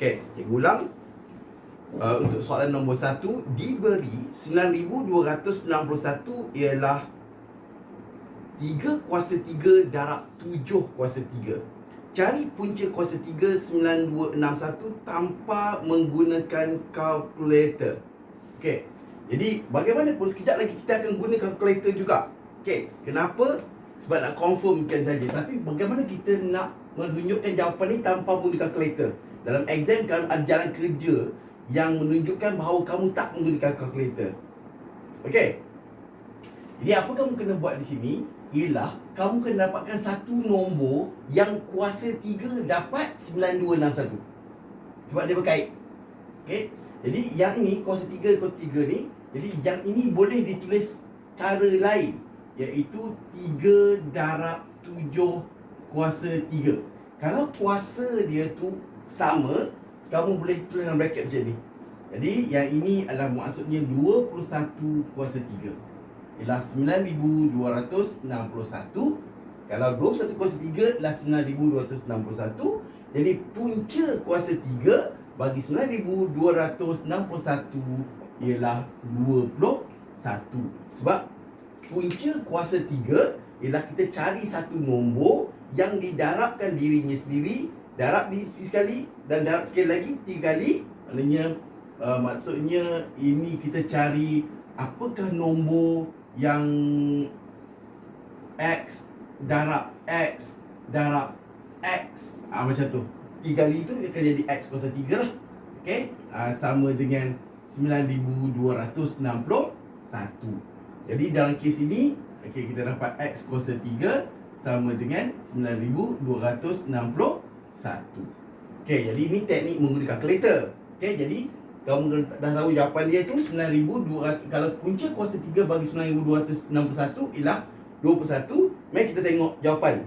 Okey, cikgu ulang. Uh, untuk soalan nombor 1 diberi 9261 ialah 3 kuasa 3 darab 7 kuasa 3. Cari punca kuasa 3 9261 tanpa menggunakan kalkulator. Okey. Jadi bagaimana pun sekejap lagi kita akan guna kalkulator juga. Okey, kenapa? Sebab nak confirmkan saja. Tapi bagaimana kita nak menunjukkan jawapan ni tanpa menggunakan kalkulator? Dalam exam kalau ada jalan kerja yang menunjukkan bahawa kamu tak menggunakan calculator. Okey. Jadi apa kamu kena buat di sini ialah kamu kena dapatkan satu nombor yang kuasa 3 dapat 9261. Sebab dia berkait. Okey. Jadi yang ini kuasa 3 kuasa 3 ni, jadi yang ini boleh ditulis cara lain iaitu 3 darab 7 kuasa 3. Kalau kuasa dia tu sama, kamu boleh tulis dalam bracket macam ni. Jadi yang ini adalah maksudnya 21 kuasa 3. Ialah 9261. Kalau 21 kuasa 3 adalah 9261. Jadi punca kuasa 3 bagi 9261 ialah 21. Sebab punca kuasa 3 ialah kita cari satu nombor yang didarabkan dirinya sendiri darab di sekali dan darab sekali lagi tiga kali. Maknanya uh, maksudnya ini kita cari apakah nombor yang x darab x darab x. Ah macam tu. Tiga kali tu dia akan jadi x kuasa 3 lah. Okey? Uh, sama dengan 9261 jadi dalam kes ini okey kita dapat x kuasa 3 sama dengan 9261 satu. Okey, jadi ini teknik menggunakan kalkulator. Okey, jadi kamu dah tahu jawapan dia tu 9200 kalau punca kuasa 3 bagi 9261 ialah 21. Mari kita tengok jawapan.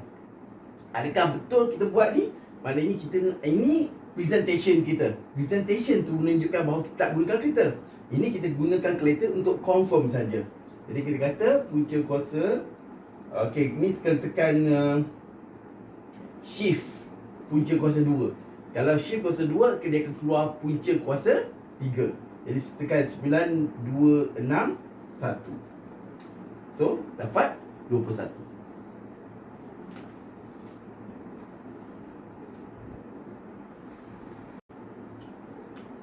Adakah betul kita buat ni? Maknanya kita ini presentation kita. Presentation tu menunjukkan bahawa kita tak gunakan kalkulator. Ini kita gunakan kalkulator untuk confirm saja. Jadi kita kata punca kuasa Okey, ni tekan-tekan uh, shift punca kuasa 2. Kalau shift kuasa 2, dia akan keluar punca kuasa 3. Jadi tekan 9, 2, 6, 1. So, dapat 21.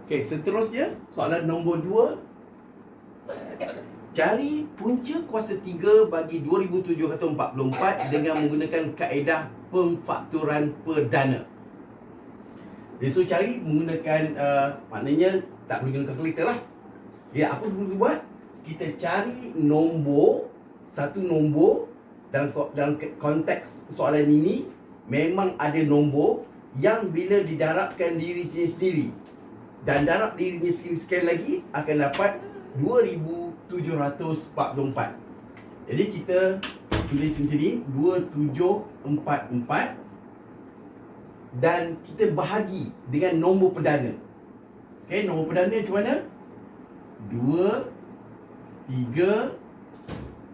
Okey, seterusnya soalan nombor 2. Cari punca kuasa 3 bagi 2744 dengan menggunakan kaedah pemfakturan perdana. Dia suruh cari menggunakan uh, maknanya tak boleh guna kalkulator lah. Ya, apa perlu buat? Kita cari nombor satu nombor dalam dalam konteks soalan ini memang ada nombor yang bila didarabkan diri sendiri dan darab dirinya sendiri sekali lagi akan dapat 2744. Jadi kita tulis macam ni 2744 dan kita bahagi dengan nombor perdana. Okey, nombor perdana macam mana? 2 3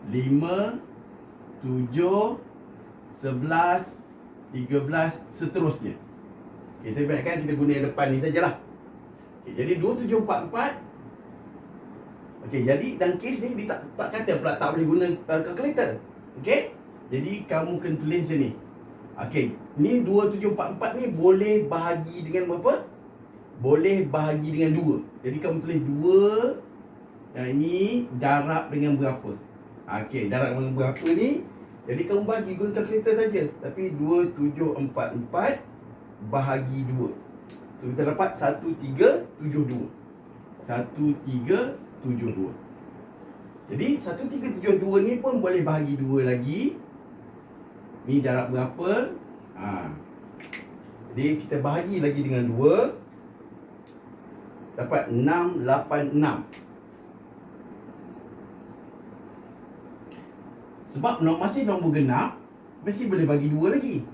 5 7 11 13 seterusnya. Okay, kita biarkan kita guna yang depan ni sajalah. Okay, jadi 2744 Okey, jadi dan kes ni dia tak, tak kata pula tak boleh guna uh, calculator. Okey? Jadi kamu kena tulis macam ni. Okey, ni 2744 ni boleh bahagi dengan berapa? Boleh bahagi dengan 2. Jadi kamu tulis 2 yang ini darab dengan berapa? Okey, darab dengan berapa ni? Jadi kamu bahagi guna kalkulator saja. Tapi 2744 bahagi 2. So kita dapat 1372. 1372. Jadi 1372 ni pun boleh bahagi dua lagi. Ni darab berapa? Ha. Jadi kita bahagi lagi dengan 2 dapat 686. Sebab masih nombor genap mesti boleh bagi dua lagi.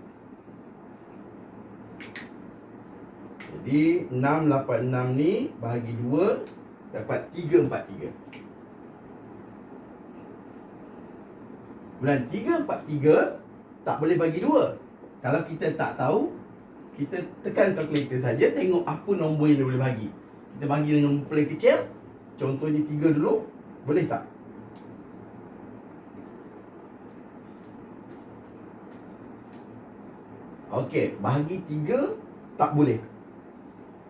Jadi 686 ni bahagi 2 dapat 343. Bulan 3, 4, 3 Tak boleh bagi 2 Kalau kita tak tahu kita tekan kalkulator saja tengok apa nombor yang dia boleh bagi. Kita bagi dengan paling kecil. Contohnya 3 dulu. Boleh tak? Okey, bahagi 3 tak boleh.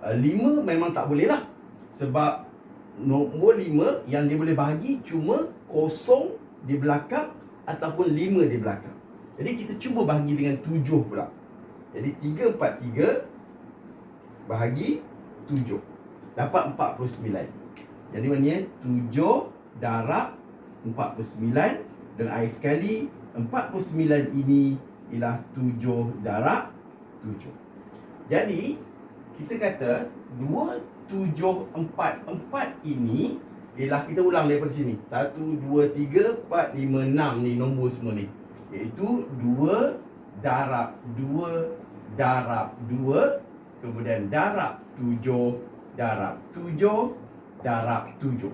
5 memang tak boleh lah. Sebab nombor 5 yang dia boleh bahagi cuma kosong di belakang ataupun 5 di belakang. Jadi kita cuba bahagi dengan 7 pula. Jadi 3 4 3 bahagi 7. Dapat 49. Jadi maknanya 7 darab 49 dan air sekali 49 ini ialah 7 darab 7. Jadi kita kata 2 7 4 4 ini ialah kita ulang daripada sini. 1 2 3 4 5 6 ni nombor semua ni. Iaitu 2 darab 2 darab 2 kemudian darab 7 darab 7 darab 7.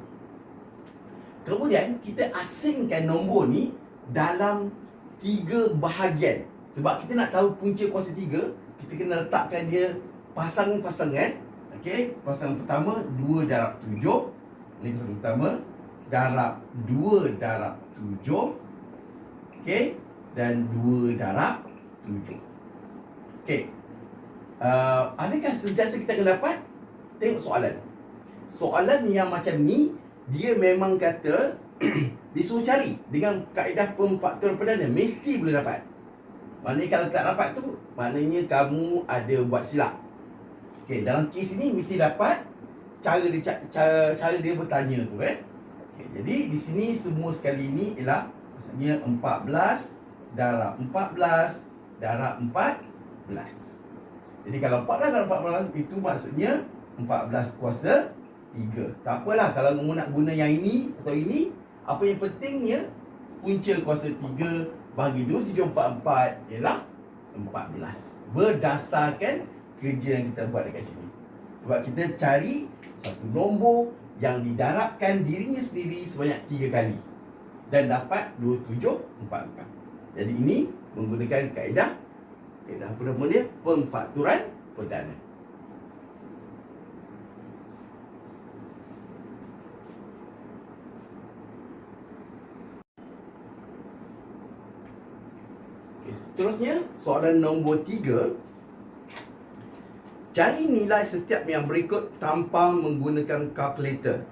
Kemudian kita asingkan nombor ni dalam tiga bahagian. Sebab kita nak tahu punca kuasa tiga, kita kena letakkan dia pasangan-pasangan. Okey, pasangan pertama 2 darab 7. Ini pasangan pertama darab 2 darab 7. Okey, dan 2 darab 7. Okey. Uh, adakah sentiasa kita akan dapat? Tengok soalan. Soalan yang macam ni dia memang kata disuruh cari dengan kaedah pemfaktoran perdana mesti boleh dapat. Maknanya kalau tak dapat tu maknanya kamu ada buat silap. Okey, dalam kes ini mesti dapat cara dia cara, cara dia bertanya tu eh. Okay, jadi di sini semua sekali ini ialah maksudnya 14 darab 14 darab 14. Jadi kalau 14 darab 14 itu maksudnya 14 kuasa 3. Tak apalah kalau kamu nak guna yang ini atau ini apa yang pentingnya punca kuasa 3 bagi 2744 ialah 14. Berdasarkan kerja yang kita buat dekat sini. Sebab kita cari satu nombor yang didarabkan dirinya sendiri sebanyak 3 kali. Dan dapat 2744. Jadi ini menggunakan kaedah kaedah apa nama dia? Pemfakturan perdana. Okay, seterusnya, soalan nombor tiga Cari nilai setiap yang berikut tanpa menggunakan kalkulator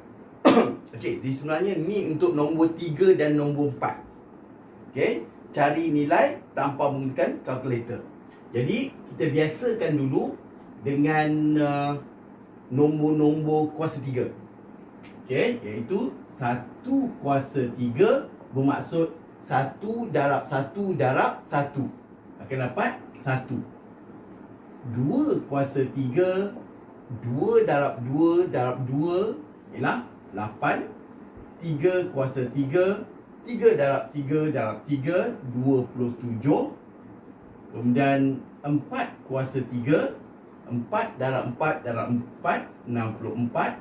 Okey, jadi sebenarnya ni untuk nombor tiga dan nombor empat. Okey, cari nilai tanpa menggunakan kalkulator Jadi, kita biasakan dulu dengan uh, nombor-nombor kuasa tiga. Okey, iaitu satu kuasa tiga bermaksud satu darab satu darab satu. Akan dapat satu dua kuasa tiga dua darab dua darab dua ialah lapan. Tiga kuasa tiga tiga darab tiga darab tiga dua puluh tujuh. Kemudian empat kuasa tiga empat darab empat darab empat enam puluh empat.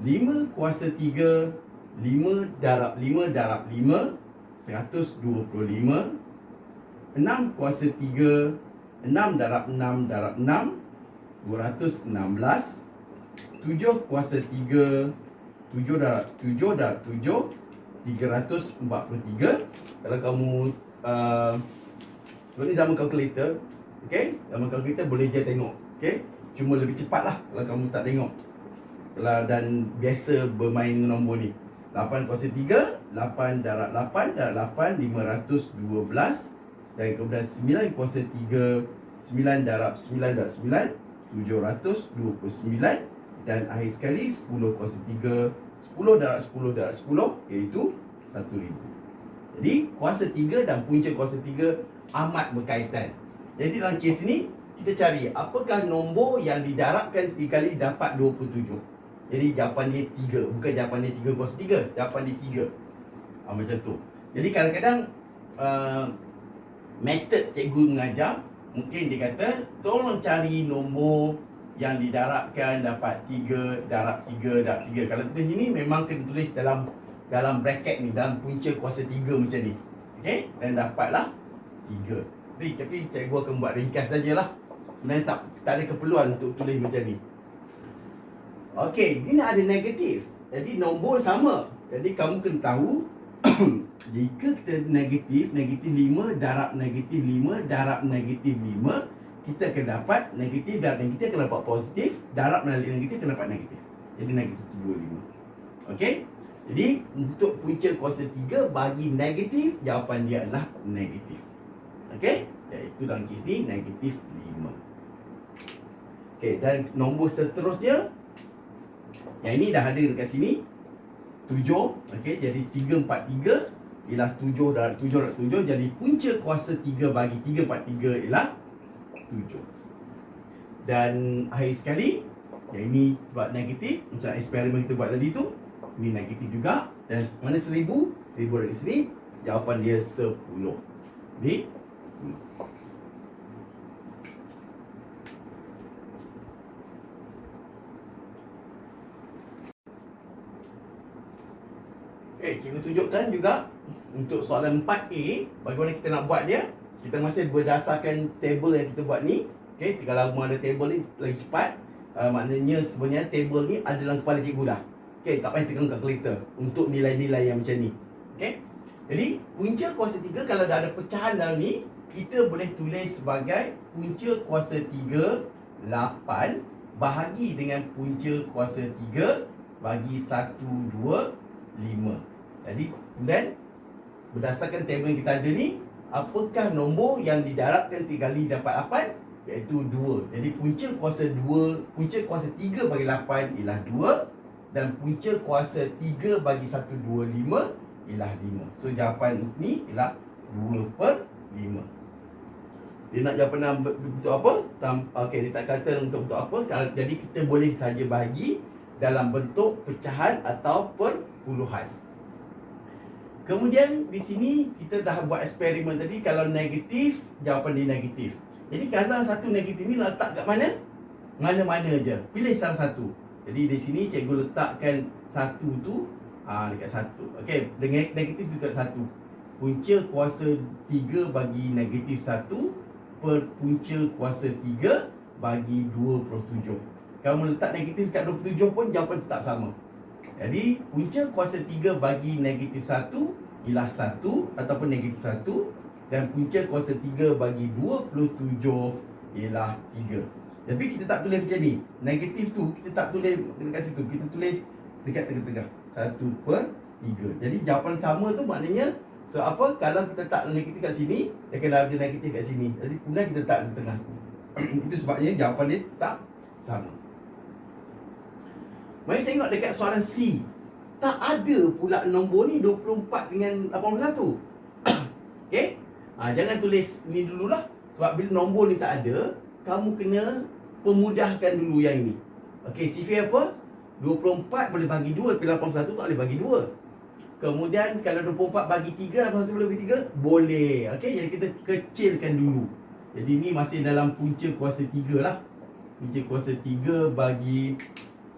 Lima kuasa tiga 5 darab 5 darab 5 125 6 kuasa 3 6 darab 6 darab 6 216 7 kuasa 3 7 darab 7 darab 7 343 Kalau kamu uh, Sebab ni zaman kalkulator Okay? Zaman kalkulator boleh je tengok Okay? Cuma lebih cepat lah Kalau kamu tak tengok. Dan biasa bermain nombor ni. 8 kuasa 3 8 darab 8 darab 8 512 Dan kemudian 9 kuasa 3 9 darab 9 darab 9 729 Dan akhir sekali 10 kuasa 3 10 darab 10 darab 10 Iaitu 1000 Jadi kuasa 3 dan punca kuasa 3 Amat berkaitan. Jadi dalam kes ini Kita cari apakah nombor yang didarabkan 3 kali dapat 27 jadi jawapan dia tiga Bukan jawapan dia tiga kuasa tiga Jawapan dia tiga. Ha, Macam tu. Jadi kadang-kadang uh, Method cikgu mengajar Mungkin dia kata Tolong cari nombor Yang didarabkan Dapat tiga Darab tiga Darab tiga. Kalau tulis ini Memang kena tulis dalam Dalam bracket ni Dalam punca kuasa tiga macam ni. Okay Dan dapatlah Tiga. Tapi, tapi cikgu akan buat ringkas sajalah. Sebenarnya tak, tak ada keperluan untuk tulis macam ni. Okey, ini ada negatif. Jadi nombor sama. Jadi kamu kena tahu Jika kita negatif Negatif 5 darab negatif 5 Darab negatif 5 Kita akan dapat negatif darab negatif akan dapat positif Darab negatif akan dapat negatif. Jadi negatif 25 Okey? Jadi untuk punca kuasa 3 Bagi negatif Jawapan dia adalah negatif. Okey? Iaitu dalam kes ni negatif 5 Okey dan nombor seterusnya yang ini dah ada dekat sini. 7 Okey, jadi 3, 4, 3 Ialah 7 darab 7 darab 7 Jadi punca kuasa 3 bagi 3, 4, 3 Ialah 7 Dan akhir sekali Yang ini sebab negatif Macam eksperimen kita buat tadi tu Ini negatif juga. Dan mana 1000 1000 dari sini Jawapan dia 10 Jadi 10 Okay, cikgu tunjukkan juga untuk soalan 4A bagaimana kita nak buat dia. Kita masih berdasarkan table yang kita buat ni. Okay, kalau mau ada table ni lagi cepat. Uh, maknanya sebenarnya table ni ada dalam kepala cikgu dah. Okay, tak payah tekan kalkulator untuk nilai-nilai yang macam ni. Okay. Jadi, punca kuasa 3 kalau dah ada pecahan dalam ni, kita boleh tulis sebagai punca kuasa 3 8 bahagi dengan punca kuasa 3 bagi 1 2 5. Jadi dan berdasarkan table yang kita ada ni, apakah nombor yang didarabkan 3 kali dapat 8 iaitu 2. Jadi punca kuasa 2, punca kuasa 3 bagi 8 ialah 2 dan punca kuasa 3 bagi 1 2 5 ialah 5. So jawapan ni ialah 2 per 5. Dia nak jawapan bentuk apa? Okey, dia tak kata untuk bentuk apa. Jadi kita boleh saja bagi dalam bentuk pecahan ataupun puluhan. Kemudian di sini kita dah buat eksperimen tadi kalau negatif jawapan dia negatif. Jadi kalau satu negatif ni letak kat mana? Mana-mana je. Pilih salah satu. Jadi di sini cikgu letakkan satu tu ah ha, dekat satu. Okey, dengan negatif dekat satu. Punca kuasa 3 bagi negatif 1 per punca kuasa 3 bagi 27. Kalau letak negatif dekat 27 pun jawapan tetap sama. Jadi punca kuasa 3 bagi negatif 1 ialah 1 ataupun negatif 1 dan punca kuasa 3 bagi 27 ialah 3. Tapi kita tak tulis macam ni. Negatif tu kita tak tulis dekat situ. Kita tulis dekat tengah-tengah. 1 per 3. Jadi jawapan sama tu maknanya so apa kalau kita tak negatif kat sini dia akan ada negatif kat sini. Jadi kemudian kita tak di tengah. Itu sebabnya jawapan dia tak sama. Mari tengok dekat soalan C. Tak ada pula nombor ni 24 dengan 81. Okey? Ha, jangan tulis ni dululah. Sebab bila nombor ni tak ada, kamu kena pemudahkan dulu yang ini. Okey, CV apa? 24 boleh bagi 2, tapi 81 tak boleh bagi 2. Kemudian kalau 24 bagi 3, 81 boleh bagi 3? Boleh. Okey, jadi kita kecilkan dulu. Jadi ni masih dalam punca kuasa 3 lah. Punca kuasa 3 bagi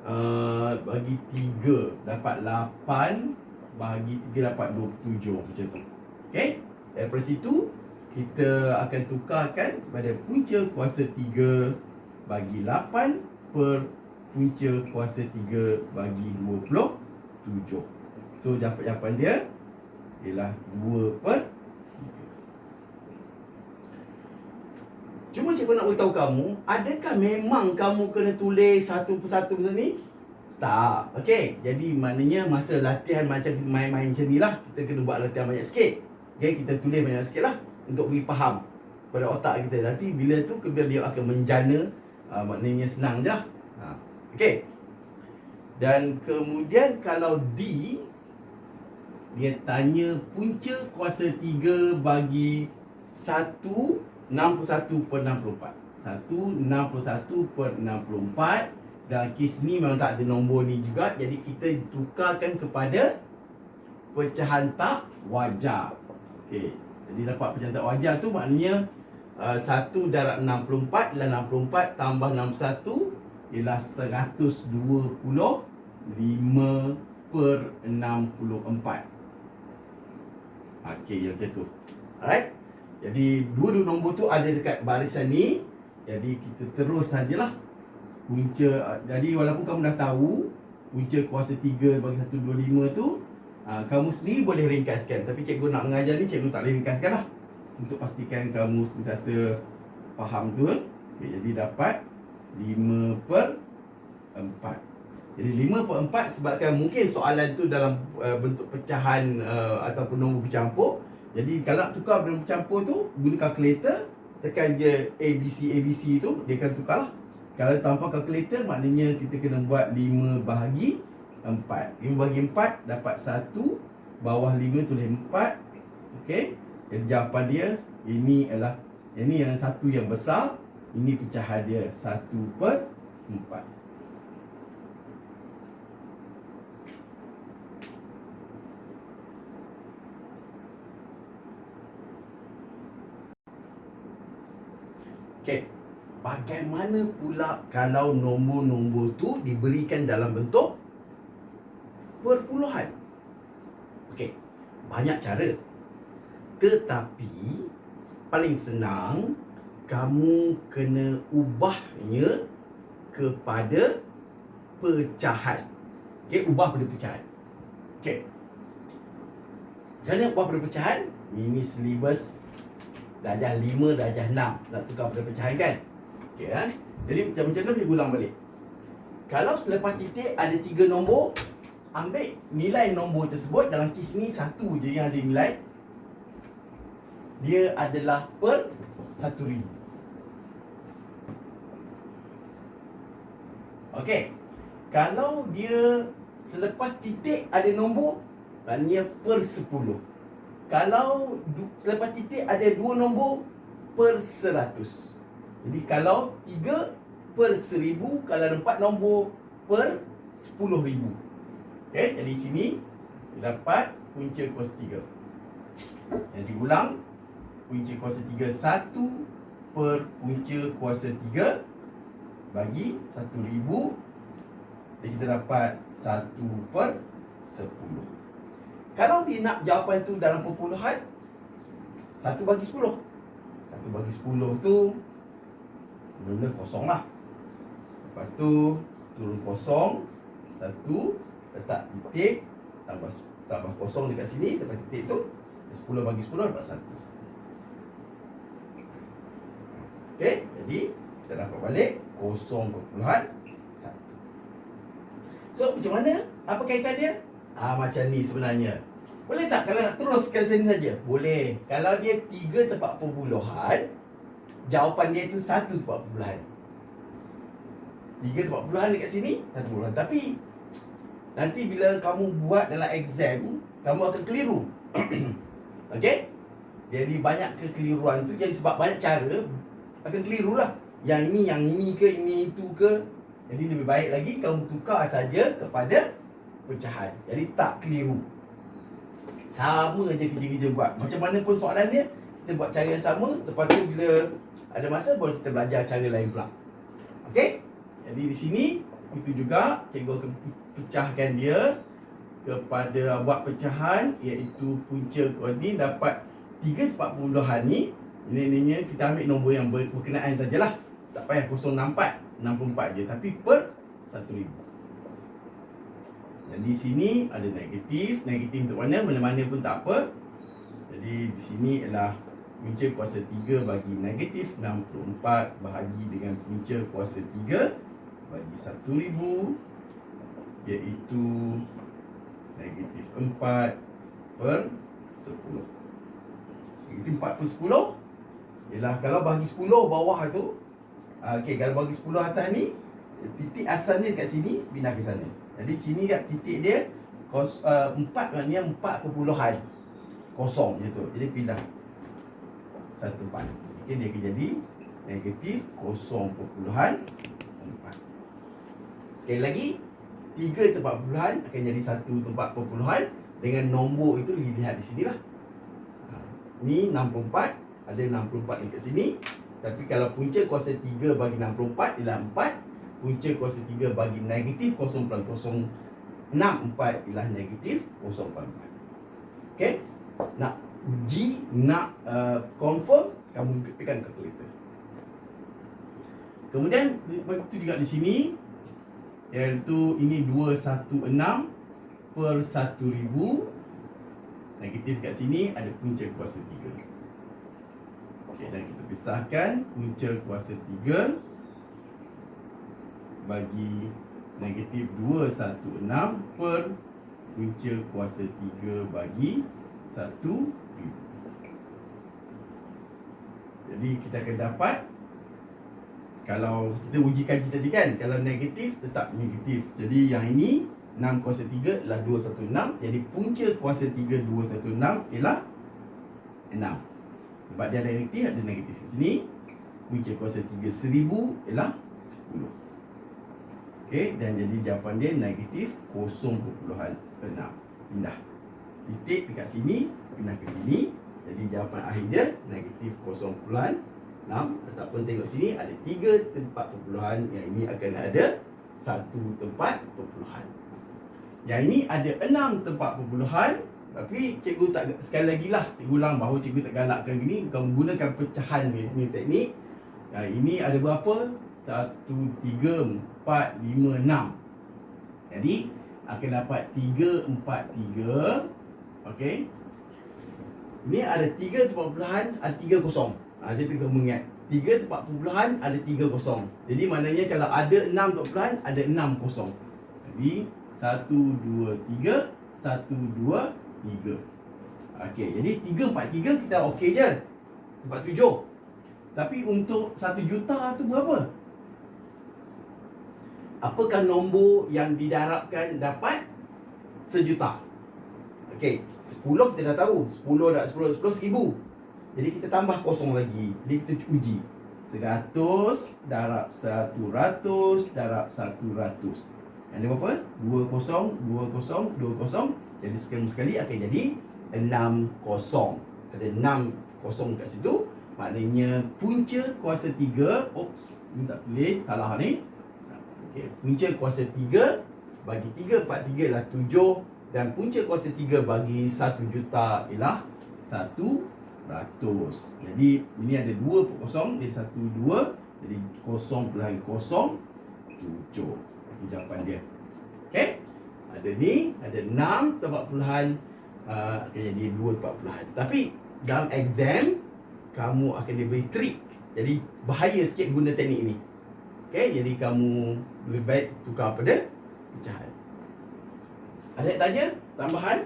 uh, bagi 3 dapat 8 bagi 3 dapat 27 macam tu. Okey? Daripada situ kita akan tukarkan pada punca kuasa 3 bagi 8 per punca kuasa 3 bagi 27. So dapat jawapan dia ialah 2 per Cuma cikgu nak beritahu kamu, adakah memang kamu kena tulis satu persatu macam ni? Tak. Okey. Jadi maknanya masa latihan macam main-main macam ni lah, kita kena buat latihan banyak sikit. Okey, kita tulis banyak sikit lah untuk beri faham pada otak kita. Nanti bila tu kemudian dia akan menjana, uh, maknanya senang je lah. Ha. Okey. Dan kemudian kalau D, dia tanya punca kuasa 3 bagi 1 61 per 64 1 61 per 64 Dan kes ni memang tak ada nombor ni juga. Jadi kita tukarkan kepada Pecahan tak wajar. Okey. Jadi dapat pecahan tak wajar tu maknanya uh, 1 darab 64 Ialah 64 tambah 61 Ialah 125 per 64 Okey, yang macam tu. Alright jadi dua-dua nombor tu ada dekat barisan ni. Jadi kita terus sajalah punca jadi walaupun kamu dah tahu punca kuasa 3 bagi 125 tu uh, kamu sendiri boleh ringkaskan. Tapi cikgu nak mengajar ni cikgu tak boleh ringkaskan lah. Untuk pastikan kamu sentiasa faham tu okay, jadi dapat 5 per 4 jadi 5 per 4 sebabkan mungkin soalan tu dalam uh, bentuk pecahan uh, ataupun nombor bercampur jadi kalau nak tukar nombor bercampur tu guna kalkulator tekan je ABC ABC tu dia akan tukar lah. Kalau tanpa kalkulator maknanya kita kena buat 5 bahagi 4 5 bahagi 4 dapat 1 Bawah 5 tulis 4 Okey? Jadi jawapan dia Ini adalah Ini yang satu yang besar. Ini pecahan dia 1 per 4 Okay Bagaimana pula kalau nombor-nombor tu diberikan dalam bentuk perpuluhan? Okey, banyak cara. Tetapi paling senang kamu kena ubahnya kepada pecahan. Okey, ubah pada pecahan. Okey. Jadi ubah pada pecahan? Ini silibus darjah 5, darjah 6 nak tukar pada pecahan kan? Okey kan? Jadi macam macam mana dia ulang balik. Kalau selepas titik ada tiga nombor, ambil nilai nombor tersebut dalam kes ni satu je yang ada nilai. Dia adalah per satu ribu. Okey. Kalau dia selepas titik ada nombor, maknanya per. Kalau selepas titik ada dua nombor, per seratus. Jadi kalau 3 per 1000 Kalau 4 nombor per 10,000 Okay, jadi sini dapat punca kuasa 3 Yang diulang Punca kuasa 3 1 per punca kuasa 3 Bagi 1000 Jadi kita dapat 1 per 10 Kalau dia nak jawapan tu dalam perpuluhan 1 bagi 10 1 bagi 10 tu Mula kosong lah. Lepas tu Turun kosong Satu Letak titik Tambah tambah kosong dekat sini Sampai titik tu 10 bagi 10 dapat satu. Okay Jadi Kita dapat balik Kosong perpuluhan Satu. So macam mana? Apa kaitan dia Ah Macam ni sebenarnya. Boleh tak kalau nak teruskan sini saja? Boleh. Kalau dia tiga tempat perpuluhan, jawapan dia tu satu tempat perpuluhan tiga tempat perpuluhan dekat sini satu perpuluhan tapi nanti bila kamu buat dalam exam kamu akan keliru. Okey? Jadi banyak kekeliruan tu jadi sebab banyak cara akan keliru lah yang ini yang ini ke ini itu ke. Jadi lebih baik lagi kamu tukar saja kepada pecahan jadi tak keliru sama je kerja-kerja buat macam mana pun soalan dia kita buat cara yang sama lepas tu bila ada masa boleh kita belajar cara lain pula. Okey? Jadi di sini itu juga cikgu akan pecahkan dia kepada buat pecahan iaitu punca koordinat dapat 3 tempat puluhan ni ini ni kita ambil nombor yang berkenaan sajalah. Tak payah 064 64 je tapi per 1000. Dan di sini ada negatif, negatif untuk mana? Mana-mana pun tak apa. Jadi di sini ialah punca kuasa 3 bagi negatif 64 bahagi dengan punca kuasa 3 bagi 1000 iaitu negatif 4 per 10 negatif 4 per 10 ialah kalau bagi 10 bawah tu ah, Okey, kalau bagi 10 atas ni titik asalnya dekat sini pindah ke sana jadi sini kat titik dia kos, uh, 4 maknanya 4 perpuluhan kosong je tu jadi pindah satu empat. Okay, dia akan jadi negatif kosong perpuluhan empat. Sekali lagi, tiga tempat perpuluhan akan jadi satu tempat perpuluhan dengan nombor itu dilihat di sini lah. Ha, ni 64, ada 64 dekat sini. Tapi kalau punca kuasa 3 bagi 64 ialah 4. Punca kuasa 3 bagi negatif 0.064 ialah negatif 0.4. Okay? Nak uji nak uh, confirm kamu tekan calculator Kemudian begitu juga di sini iaitu ini 216 per 1000 negatif kat sini ada punca kuasa 3. Okey dan kita pisahkan punca kuasa 3 bagi negatif 216 per punca kuasa 3 bagi 1000. Jadi kita akan dapat kalau kita uji kaji tadi kan kalau negatif tetap negatif. Jadi yang ini 6 kuasa 3 ialah 216 jadi punca kuasa 3 216 ialah 6 sebab dia ada negatif ada negatif. Sini punca kuasa 3 1000 ialah 10 Okey dan jadi jawapan dia negatif 0.6 pindah. Titik dekat sini pindah ke sini. Jadi jawapan akhir dia negatif 0.6 ataupun tengok sini ada tiga tempat perpuluhan yang ini akan ada satu tempat perpuluhan yang ini ada enam tempat perpuluhan tapi cikgu tak sekali lagi lah cikgu ulang bahawa cikgu tak galakkan gini kamu gunakan pecahan ni teknik. Yang ini ada berapa? Satu tiga empat lima enam. Jadi akan dapat tiga empat tiga. Okey. Ini ada tiga tempat perpuluhan ada tiga kosong. Ha, jadi tu kamu ingat Tiga tempat perpuluhan ada tiga kosong. Jadi maknanya kalau ada enam tempat perpuluhan ada enam kosong. Jadi satu, dua, tiga Satu, dua, tiga. Okey, jadi tiga, empat, tiga kita okey je. Empat tujuh. Tapi untuk satu juta tu berapa? Apakah nombor yang didarabkan dapat sejuta? Okey, sepuluh kita dah tahu Sepuluh dah, sepuluh, sepuluh, seribu jadi kita tambah kosong lagi. Jadi kita uji. 100 darab 100 darab 100. Yang ni berapa? 2 kosong, 2 kosong, 2 kosong. Jadi sekali sekali akan jadi 6 kosong. Ada 6 kosong kat situ. Maknanya punca kuasa 3. Oops, ni tak boleh. Salah ni. Okey, punca kuasa 3 bagi 3 4 3 ialah 7 dan punca kuasa 3 bagi 1 juta ialah 1 ratus. Jadi ini ada dua kosong, dia satu dua, jadi kosong pelahan kosong tujuh. Itu jawapan dia. Okay? Ada ni, ada enam tempat puluhan, uh, akan jadi dua tempat puluhan. Tapi dalam exam, kamu akan diberi trik. Jadi bahaya sikit guna teknik ni. Okay? Jadi kamu lebih baik tukar pada pecahan. Ada tanya? Tambahan?